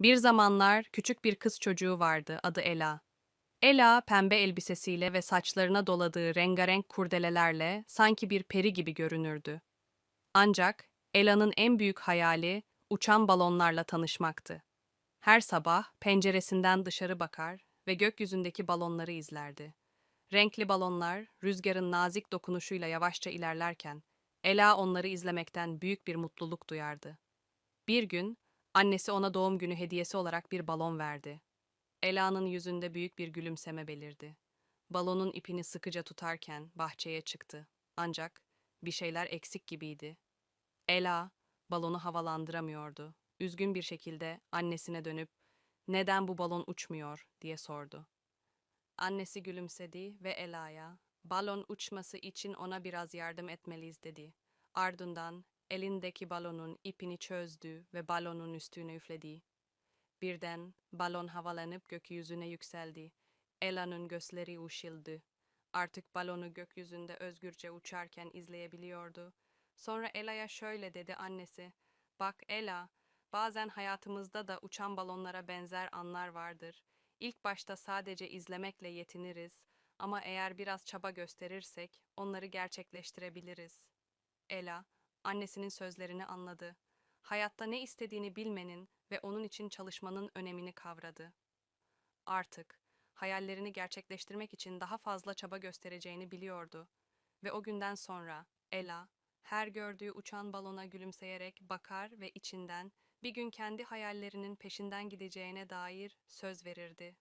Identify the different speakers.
Speaker 1: Bir zamanlar küçük bir kız çocuğu vardı adı Ela. Ela pembe elbisesiyle ve saçlarına doladığı rengarenk kurdelelerle sanki bir peri gibi görünürdü. Ancak Ela'nın en büyük hayali uçan balonlarla tanışmaktı. Her sabah penceresinden dışarı bakar ve gökyüzündeki balonları izlerdi. Renkli balonlar rüzgarın nazik dokunuşuyla yavaşça ilerlerken Ela onları izlemekten büyük bir mutluluk duyardı. Bir gün annesi ona doğum günü hediyesi olarak bir balon verdi. Ela'nın yüzünde büyük bir gülümseme belirdi. Balonun ipini sıkıca tutarken bahçeye çıktı. Ancak bir şeyler eksik gibiydi. Ela balonu havalandıramıyordu. Üzgün bir şekilde annesine dönüp "Neden bu balon uçmuyor?" diye sordu. Annesi gülümsedi ve Ela'ya balon uçması için ona biraz yardım etmeliyiz dedi. Ardından elindeki balonun ipini çözdü ve balonun üstüne üfledi. Birden balon havalanıp gökyüzüne yükseldi. Ela'nın gözleri ışıldı. Artık balonu gökyüzünde özgürce uçarken izleyebiliyordu. Sonra Ela'ya şöyle dedi annesi. Bak Ela, bazen hayatımızda da uçan balonlara benzer anlar vardır. İlk başta sadece izlemekle yetiniriz ama eğer biraz çaba gösterirsek onları gerçekleştirebiliriz. Ela, annesinin sözlerini anladı. Hayatta ne istediğini bilmenin ve onun için çalışmanın önemini kavradı. Artık hayallerini gerçekleştirmek için daha fazla çaba göstereceğini biliyordu. Ve o günden sonra Ela her gördüğü uçan balona gülümseyerek bakar ve içinden bir gün kendi hayallerinin peşinden gideceğine dair söz verirdi.